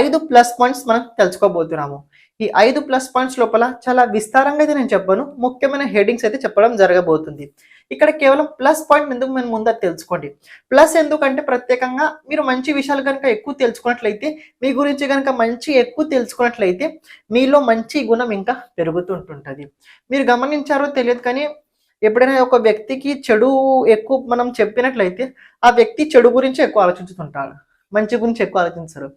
ఐదు plus points మనం తెలుసుకోబోతున్నాము. ఈ ఐదు ప్లస్ పాయింట్స్ లోపల చాలా విస్తారంగా అయితే నేను చెప్పాను. ముఖ్యమైన హెడింగ్స్ అయితే చెప్పడం జరగబోతుంది. ఇక్కడ కేవలం ప్లస్ పాయింట్ ఎందుకు మేము ముందర తెలుసుకోండి. ప్లస్ ఎందుకంటే ప్రత్యేకంగా మీరు మంచి విషయాలు కనుక ఎక్కువ తెలుసుకున్నట్లయితే మీ గురించి కనుక మంచి ఎక్కువ తెలుసుకున్నట్లయితే మీలో మంచి గుణం ఇంకా పెరుగుతుంటుంటుంది. మీరు గమనించారో తెలియదు కానీ ఎప్పుడైనా ఒక వ్యక్తికి చెడు ఎక్కువ మనం చెప్పినట్లయితే ఆ వ్యక్తి చెడు గురించి ఎక్కువ ఆలోచించుతుంటాడు. మంచి గురించి ఎక్కువ ఆలోచించరు.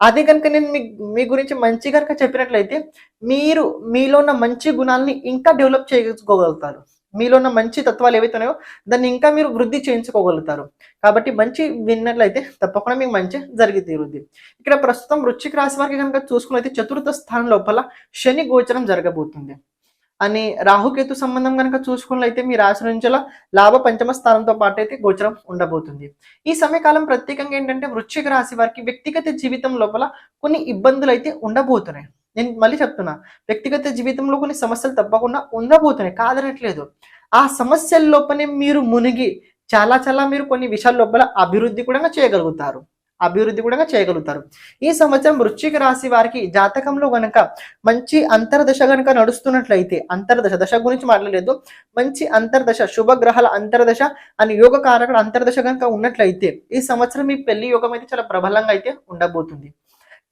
అదే కనుక నేను మీ మీ గురించి మంచి కనుక చెప్పినట్లయితే మీరు మీలో ఉన్న మంచి గుణాలని ఇంకా డెవలప్ చేసుకోగలుగుతారు. మీలో ఉన్న మంచి తత్వాలు ఏవైతే ఉన్నాయో దాన్ని ఇంకా మీరు వృద్ధి చేయించుకోగలుగుతారు. కాబట్టి మంచి విన్నట్లయితే తప్పకుండా మీకు మంచి జరిగి తీరుద్ది. ఇక్కడ ప్రస్తుతం వృశ్చిక రాశి వారికి కనుక చూసుకున్నైతే చతుర్థ స్థానం లోపల శని గోచరం జరగబోతుంది. అని రాహుకేతు సంబంధం కనుక చూసుకున్నట్లయితే మీ రాశి నుంచి లాభ పంచమ స్థానంతో పాటు అయితే గోచరం ఉండబోతుంది. ఈ సమయకాలం ప్రత్యేకంగా ఏంటంటే వృశ్చిక రాశి వారికి వ్యక్తిగత జీవితం లోపల కొన్ని ఇబ్బందులు అయితే ఉండబోతున్నాయి. నేను మళ్ళీ చెప్తున్నా వ్యక్తిగత జీవితంలో కొన్ని సమస్యలు తప్పకుండా ఉండబోతున్నాయి. కాదనట్లేదు. ఆ సమస్యల లోపలే మీరు మునిగి చాలా చాలా మీరు కొన్ని విషయాల లోపల అభివృద్ధి కూడా చేయగలుగుతారు. అభివృద్ధి కూడా చేయగలుగుతారు. ఈ సంవత్సరం వృశ్చిక రాశి వారికి జాతకంలో గనక మంచి అంతర్దశ గనక నడుస్తున్నట్లయితే అంతర్దశ దశ గురించి మాట్లాడలేదు మంచి అంతర్దశ శుభ గ్రహాల అంతర్దశ అని యోగ కారకుడు అంతర్దశ గనక ఉన్నట్లయితే ఈ సంవత్సరం మీ పెళ్ళి యోగం అయితే చాలా ప్రబలంగా అయితే ఉండబోతుంది.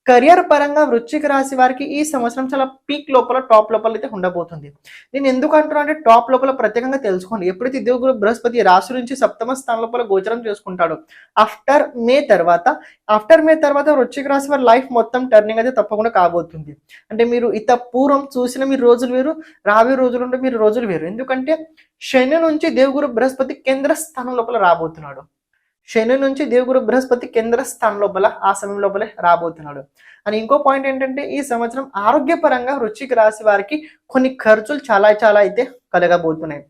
కెరియర్ పరంగా వృశ్చిక రాశి వారికి ఈ సంవత్సరం చాలా పీక్ లోపల టాప్ లోపల అయితే ఉండబోతుంది. నేను ఎందుకు అంటున్నా అంటే టాప్ లోపల ప్రత్యేకంగా తెలుసుకోండి. ఎప్పుడైతే దేవుడు బృహస్పతి రాశి నుంచి సప్తమ స్థానం లోపల గోచరం చేసుకుంటాడు ఆఫ్టర్ మే తర్వాత ఆఫ్టర్ మే తర్వాత వృశ్చిక రాశి వారి లైఫ్ మొత్తం టర్నింగ్ అయితే తప్పకుండా కాబోతుంది. అంటే మీరు ఇత పూర్వం చూసిన మీరు రోజులు వేరు రాబోయే రోజులు ఉంటే మీరు రోజులు వేరు. ఎందుకంటే శని నుంచి దేవుగురు బృహస్పతి కేంద్ర స్థానం లోపల రాబోతున్నాడు. శని నుంచి దేవుగురు బృహస్పతి కేంద్ర స్థానం లోపల ఆ సమయం లోపలే రాబోతున్నాడు. అని ఇంకో పాయింట్ ఏంటంటే ఈ సంవత్సరం ఆరోగ్యపరంగా వృశ్చిక రాశి వారికి కొన్ని ఖర్చులు చాలా చాలా అయితే కలగబోతున్నాయి.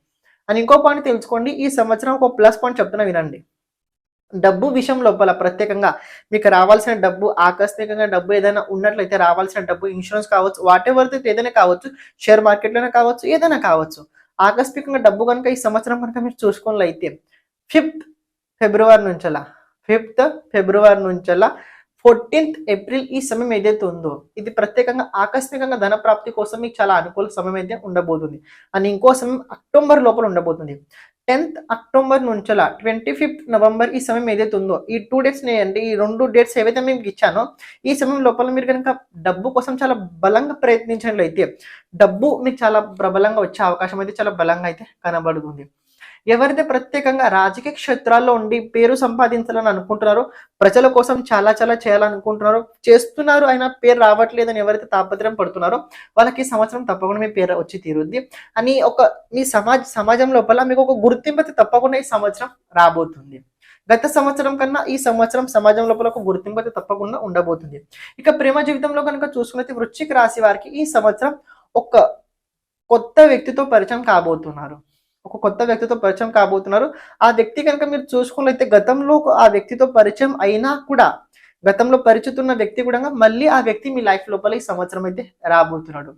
అని ఇంకో పాయింట్ తెలుసుకోండి ఈ సంవత్సరం ఒక ప్లస్ పాయింట్ చెప్తున్నా వినండి. డబ్బు విషయం లోపల ప్రత్యేకంగా మీకు రావాల్సిన డబ్బు ఆకస్మికంగా డబ్బు ఏదైనా ఉన్నట్లయితే రావాల్సిన డబ్బు ఇన్సూరెన్స్ కావచ్చు వాట్ ఎవర్ ఏదైనా కావచ్చు షేర్ మార్కెట్లోనే కావచ్చు ఏదైనా కావచ్చు. ఆకస్మికంగా డబ్బు కనుక ఈ సంవత్సరం కనుక మీరు చూసుకున్నట్లయితే ఫిఫ్త్ ఫిబ్రవరి నుంచలా. ఫిఫ్త్ ఫిబ్రవరి నుంచలా. ఫోర్టీన్త్ ఏప్రిల్ ఈ సమయం ఏదైతే ఉందో ఇది ప్రత్యేకంగా ఆకస్మికంగా ధన ప్రాప్తి కోసం మీకు చాలా అనుకూల సమయం అయితే ఉండబోతుంది. అని ఇంకో సమయం అక్టోబర్ లోపల ఉండబోతుంది. టెన్త్ అక్టోబర్ నుంచలా ట్వంటీ ఫిఫ్త్ నవంబర్ ఈ సమయం ఏదైతే ఉందో ఈ టూ డేట్స్ అంటే ఈ రెండు డేట్స్ ఏవైతే మీకు ఇచ్చానో ఈ సమయం లోపల మీరు కనుక డబ్బు కోసం చాలా బలంగా ప్రయత్నించినట్లయితే డబ్బు మీకు చాలా ప్రబలంగా వచ్చే అవకాశం అయితే చాలా బలంగా అయితే కనబడుతుంది. ఎవరైతే ప్రత్యేకంగా రాజకీయ క్షేత్రాల్లో ఉండి పేరు సంపాదించాలని అనుకుంటున్నారో ప్రజల కోసం చాలా చాలా చేయాలనుకుంటున్నారో చేస్తున్నారు అయినా పేరు రావట్లేదని ఎవరైతే తాపత్రయం పడుతున్నారో వాళ్ళకి ఈ సంవత్సరం తప్పకుండా మీ పేరు వచ్చి తీరుద్ది. అని ఒక మీ సమాజ సమాజం లోపల మీకు ఒక గుర్తింపు అయితే తప్పకుండా ఈ సంవత్సరం రాబోతుంది. గత సంవత్సరం కన్నా ఈ సంవత్సరం సమాజం లోపల ఒక గుర్తింపు అయితే తప్పకుండా ఉండబోతుంది. ఇక ప్రేమ జీవితంలో కనుక చూసుకున్నది వృశ్చిక రాశి వారికి ఈ సంవత్సరం ఒక కొత్త వ్యక్తితో పరిచయం కాబోతున్నారు. ఒక కొత్త వ్యక్తితో పరిచయం కాబోతున్నారు. ఆ వ్యక్తి కనుక మీరు చూసుకున్నట్లయితే గతంలో ఆ వ్యక్తితో పరిచయం అయినా కూడా గతంలో పరిచితున్న వ్యక్తి కూడా మళ్ళీ ఆ వ్యక్తి మీ లైఫ్ లోపల ఈ సంవత్సరం అయితే రాబోతున్నాడు.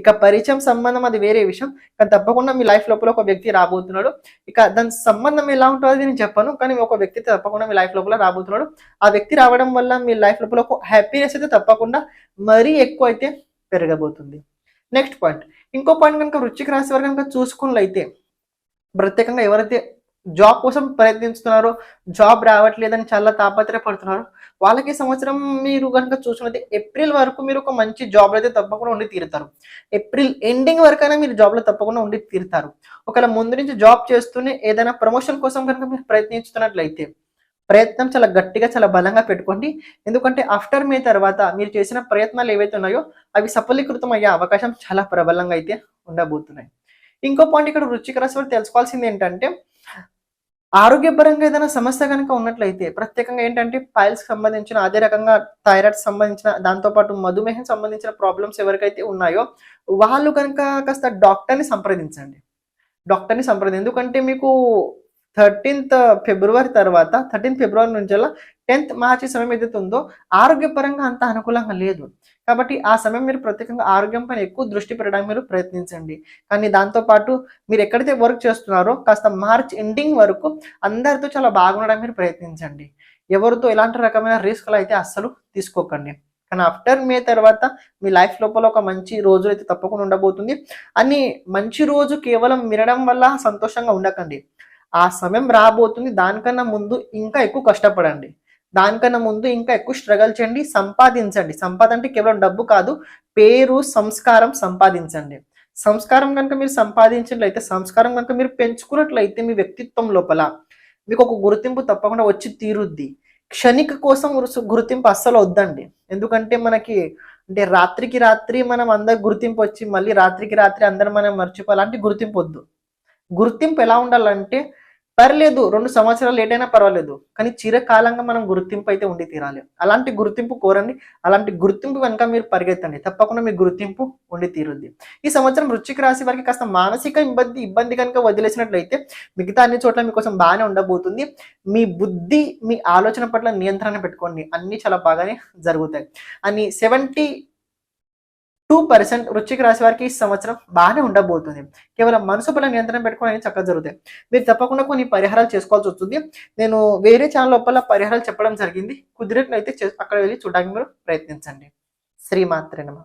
ఇక పరిచయం సంబంధం అది వేరే విషయం. కానీ తప్పకుండా మీ లైఫ్ లోపల ఒక వ్యక్తి రాబోతున్నాడు. ఇక దాని సంబంధం ఎలా ఉంటుందో నేను చెప్పాను. కానీ ఒక వ్యక్తి తప్పకుండా మీ లైఫ్ లోపల రాబోతున్నాడు. ఆ వ్యక్తి రావడం వల్ల మీ లైఫ్ లోపల ఒక హ్యాపీనెస్ అయితే తప్పకుండా మరీ ఎక్కువ అయితే పెరగబోతుంది. Next point. ఇంకో పాయింట్ కనుక వృచ్చిక రాశి వారు కనుక చూసుకున్నట్లయితే ప్రత్యేకంగా ఎవరైతే జాబ్ కోసం ప్రయత్నిస్తున్నారో జాబ్ రావట్లేదని చాలా తాపత్రయపడుతున్నారు వాళ్ళకి సంవత్సరం మీరు కనుక చూసినట్లయితే ఏప్రిల్ వరకు మీరు ఒక మంచి జాబ్లో అయితే తప్పకుండా ఉండి తీరుతారు. ఏప్రిల్ ఎండింగ్ వరకైనా మీరు జాబ్లో తప్పకుండా ఉండి తీరుతారు. ఒకవేళ ముందు నుంచి జాబ్ చేస్తూనే ఏదైనా ప్రమోషన్ కోసం కనుక మీరు ప్రయత్నిస్తున్నట్లయితే ప్రయత్నం చాలా గట్టిగా చాలా బలంగా పెట్టుకోండి. ఎందుకంటే ఆఫ్టర్ మే తర్వాత మీరు చేసిన ప్రయత్నాలు ఏవైతే ఉన్నాయో అవి సఫలీకృతం అయ్యే అవకాశం చాలా ప్రబలంగా అయితే ఉండబోతున్నాయి. ఇంకో పాయింట్ ఇక్కడ వృచ్చిక రాశి వారు తెలుసుకోవాల్సింది ఏంటంటే ఆరోగ్యపరంగా ఏదైనా సమస్య కనుక ఉన్నట్లయితే ప్రత్యేకంగా ఏంటంటే పైల్స్ సంబంధించిన అదే రకంగా థైరాయిడ్ సంబంధించిన దాంతోపాటు మధుమేహం సంబంధించిన ప్రాబ్లమ్స్ ఎవరికైతే ఉన్నాయో వాళ్ళు కనుక కాస్త డాక్టర్ని సంప్రదించండి. డాక్టర్ని సంప్రదించండి. ఎందుకంటే మీకు థర్టీన్త్ ఫిబ్రవరి తర్వాత థర్టీన్త్ ఫిబ్రవరి నుంచి టెన్త్ మార్చి సమయం ఏదైతే ఉందో ఆరోగ్యపరంగా అంత అనుకూలంగా లేదు. కాబట్టి ఆ సమయం మీరు ప్రత్యేకంగా ఆరోగ్యం పైన ఎక్కువ దృష్టి పెట్టడానికి మీరు ప్రయత్నించండి. కానీ దాంతోపాటు మీరు ఎక్కడైతే వర్క్ చేస్తున్నారో కాస్త మార్చ్ ఎండింగ్ వరకు అందరితో చాలా బాగుండడానికి మీరు ప్రయత్నించండి. ఎవరితో ఎలాంటి రకమైన రిస్క్లు అయితే అస్సలు తీసుకోకండి. కానీ ఆఫ్టర్ మే తర్వాత మీ లైఫ్ లోపల ఒక మంచి రోజు అయితే తప్పకుండా ఉండబోతుంది. అని మంచి రోజు కేవలం వినడం వల్ల సంతోషంగా ఉండకండి. ఆ సమయం రాబోతుంది. దానికన్నా ముందు ఇంకా ఎక్కువ కష్టపడండి. దానికన్నా ముందు ఇంకా ఎక్కువ స్ట్రగల్ చేయండి సంపాదించండి. సంపాదన అంటే కేవలం డబ్బు కాదు పేరు సంస్కారం సంపాదించండి. సంస్కారం కనుక మీరు సంపాదించినట్లయితే సంస్కారం కనుక మీరు పెంచుకున్నట్లయితే మీ వ్యక్తిత్వం లోపల మీకు ఒక గుర్తింపు తప్పకుండా వచ్చి తీరుద్ది. క్షణిక కోసం గుర్తింపు అస్సలు వద్దండి. ఎందుకంటే మనకి అంటే రాత్రికి రాత్రి మనం అందరు గుర్తింపు వచ్చి మళ్ళీ రాత్రికి రాత్రి అందరం మనం మర్చిపోవాలంటే గుర్తింపు వద్దు. గుర్తింపు ఎలా ఉండాలంటే పర్లేదు రెండు సంవత్సరాలు లేట్ అయినా పర్వాలేదు కానీ చిరకాలంగా మనం గుర్తింపు అయితే ఉండి తీరాలి. అలాంటి గుర్తింపు కోరండి. అలాంటి గుర్తింపు వెనక మీరు పరిగెత్తండి. తప్పకుండా మీ గుర్తింపు ఉండి తీరుద్ది. ఈ సంవత్సరం వృశ్చిక రాశి వారికి కాస్త మానసిక ఇబ్బంది ఇబ్బంది కనుక వదిలేసినట్లయితే మిగతా అన్ని చోట్ల మీకోసం బాగానే ఉండబోతుంది. మీ బుద్ధి మీ ఆలోచన పట్ల నియంత్రణ పెట్టుకోండి. అన్ని చాలా బాగానే జరుగుతాయి. అని సెవెంటీ టూ పర్సెంట్ వృచ్చిక రాశి వారికి ఈ సంవత్సరం బాగానే ఉండబోతుంది. కేవలం మనసు పైన నియంత్రణ పెట్టుకోవడం అనేది చక్కగా జరుగుతాయి. మీరు తప్పకుండా కొన్ని పరిహారాలు చేసుకోవాల్సి వస్తుంది. నేను వేరే ఛానల్ లోపల పరిహారాలు చెప్పడం జరిగింది. కుదిరినట్లయితే అక్కడ వెళ్ళి చూడడానికి మీరు ప్రయత్నించండి. శ్రీమాత్రేనమా